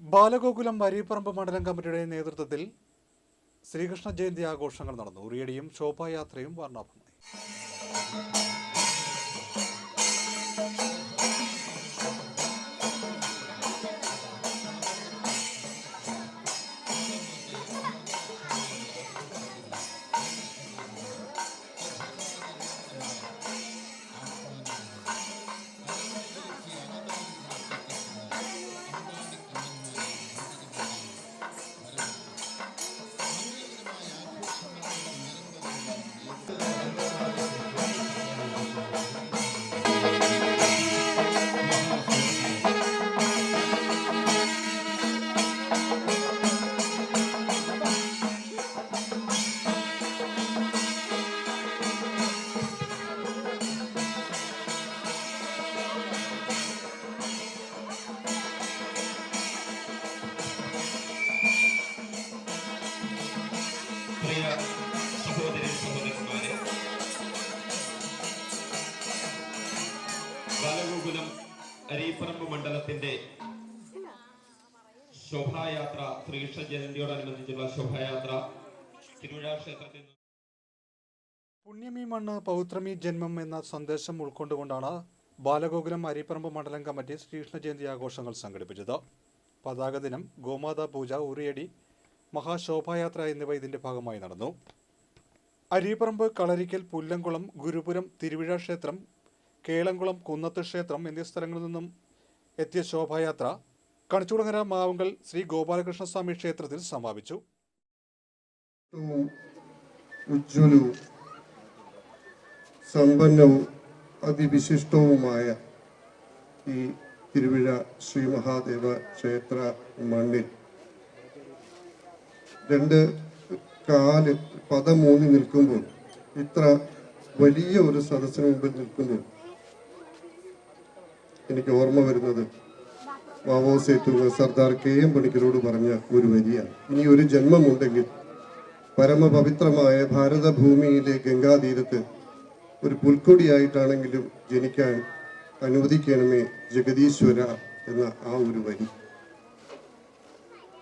ബാലഗോകുലം വരീപ്പറമ്പ് മണ്ഡലം കമ്മിറ്റിയുടെ നേതൃത്വത്തിൽ ശ്രീകൃഷ്ണ ജയന്തി ആഘോഷങ്ങൾ നടന്നു. ഉറിയടിയും ശോഭായാത്രയും വർണാഭമായി. ബാലഗോകുലം അരീപ്പറമ്പ് മണ്ഡലത്തിന്റെ ശോഭായാത്ര ശ്രീകൃഷ്ണ ജയന്തിയോടനുബന്ധിച്ചുള്ള ശോഭായാത്ര തിരുവിഴ ക്ഷേത്രത്തിൽ പുണ്യമീ മണ്ണ് പൗത്രമീ ജന്മം എന്ന സന്ദേശം ഉൾക്കൊണ്ടുകൊണ്ടാണ് ബാലഗോകുലം അരിപ്പറമ്പ് മണ്ഡലം കമ്മിറ്റി ശ്രീകൃഷ്ണ ജയന്തി ആഘോഷങ്ങൾ സംഘടിപ്പിച്ചത്. പതാക ദിനം ഗോമാതാ പൂജ ഉറിയടി മഹാശോഭായാത്ര എന്നിവ ഇതിന്റെ ഭാഗമായി നടന്നു. അരിപ്പറമ്പ് കളരിക്കൽ പുല്ലംകുളം ഗുരുപുരം തിരുവിഴ ക്ഷേത്രം കേളംകുളം കുന്നത്ത് ക്ഷേത്രം എന്നീ സ്ഥലങ്ങളിൽ നിന്നും എത്തിയ ശോഭായാത്ര കണിച്ചുടങ്ങര മാവുങ്കൽ ശ്രീ ഗോപാലകൃഷ്ണസ്വാമി ക്ഷേത്രത്തിൽ സമാപിച്ചു. സമ്പന്നവും അതിവിശിഷ്ടവുമായ ഈ തിരുവിഴ ശ്രീ മഹാദേവ ക്ഷേത്ര മണ്ണിൽ രണ്ട് കാൽ പദമൂന്നി നിൽക്കുമ്പോൾ ഇത്ര വലിയ ഒരു സദസ്സിന് മുമ്പിൽ നിൽക്കുമ്പോൾ എനിക്ക് ഓർമ്മ വരുന്നത്. വാവോ സേത്തുക സർദാർ കെ എം പണിക്കരോട് പറഞ്ഞ ഒരു വരിയാണ് ഇനി ഒരു ജന്മമുണ്ടെങ്കിൽ പരമപവിത്രമായ ഭാരതഭൂമിയിലെ ഗംഗാതീരത്ത് ഒരു പുൽക്കൊടിയായിട്ടാണെങ്കിലും ജനിക്കാൻ അനുവദിക്കണമേ ജഗദീശ്വര എന്ന ആ ഒരു വരി.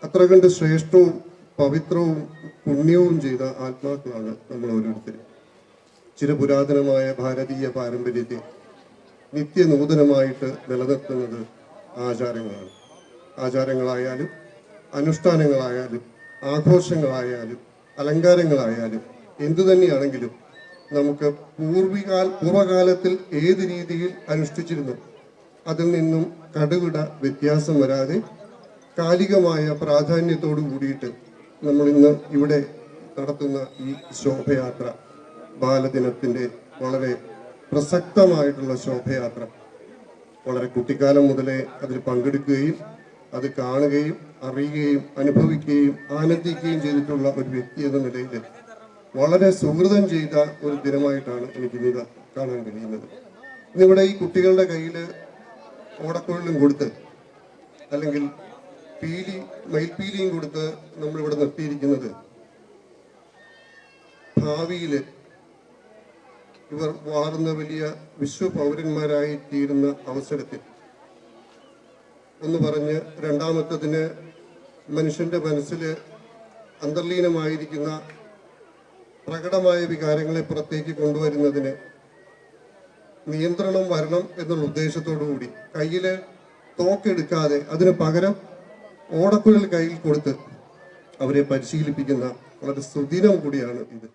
അത്ര കണ്ട് ശ്രേഷ്ഠവും പവിത്രവും പുണ്യവും ചെയ്ത ആത്മാക്കളാണ് നമ്മൾ ഓരോരുത്തരും ചിരപുരാതനമായ ഭാരതീയ പാരമ്പര്യത്തെ നിത്യനൂതനമായിട്ട് നിലനിർത്തുന്നത് ആചാരങ്ങളാണ്. ആചാരങ്ങളായാലും അനുഷ്ഠാനങ്ങളായാലും ആഘോഷങ്ങളായാലും അലങ്കാരങ്ങളായാലും എന്തു തന്നെയാണെങ്കിലും നമുക്ക് പൂർവികാൽ പൂർവകാലത്തിൽ ഏത് രീതിയിൽ അനുഷ്ഠിച്ചിരുന്നു അതിൽ നിന്നും കടുകിട വ്യത്യാസം വരാതെ കാലികമായ പ്രാധാന്യത്തോടു കൂടിയിട്ട് നമ്മൾ ഇന്ന് ഇവിടെ നടത്തുന്ന ഈ ശോഭയാത്ര ബാലദിനത്തിന്റെ വളരെ പ്രസക്തമായിട്ടുള്ള ശോഭയാത്ര. വളരെ കുട്ടിക്കാലം മുതലേ അതിൽ പങ്കെടുക്കുകയും അത് കാണുകയും അറിയുകയും അനുഭവിക്കുകയും ആനന്ദിക്കുകയും ചെയ്തിട്ടുള്ള ഒരു വ്യക്തി എന്ന നിലയിൽ വളരെ സുഹൃതം ചെയ്ത ഒരു ദിനമായിട്ടാണ് എനിക്ക് ഇത് കാണാൻ കഴിയുന്നത്. ഇന്നിവിടെ ഈ കുട്ടികളുടെ കയ്യിൽ ഓടക്കുഴലും കൊടുത്ത് അല്ലെങ്കിൽ പീലി മയിൽപീലിയും കൊടുത്ത് നമ്മളിവിടെ നിർത്തിയിരിക്കുന്നത് ഭാവിയിൽ ഇവർ വളർന്ന വലിയ വിശ്വപൗരന്മാരായി തീരുന്ന അവസരത്തിൽ എന്ന് പറഞ്ഞ് രണ്ടാമത്തതിന് മനുഷ്യന്റെ മനസ്സിൽ അന്തർലീനമായിരിക്കുന്ന പ്രകടമായ വികാരങ്ങളെ പുറത്തേക്ക് കൊണ്ടുവരുന്നതിന് നിയന്ത്രണം വരണം എന്നുള്ള ഉദ്ദേശത്തോടു കൂടി കയ്യിൽ തോക്കെടുക്കാതെ അതിന് പകരം ഓടക്കുഴൽ കയ്യിൽ കൊടുത്ത് അവരെ പരിശീലിപ്പിക്കുന്ന വളരെ സുദിനം കൂടിയാണ് ഇത്.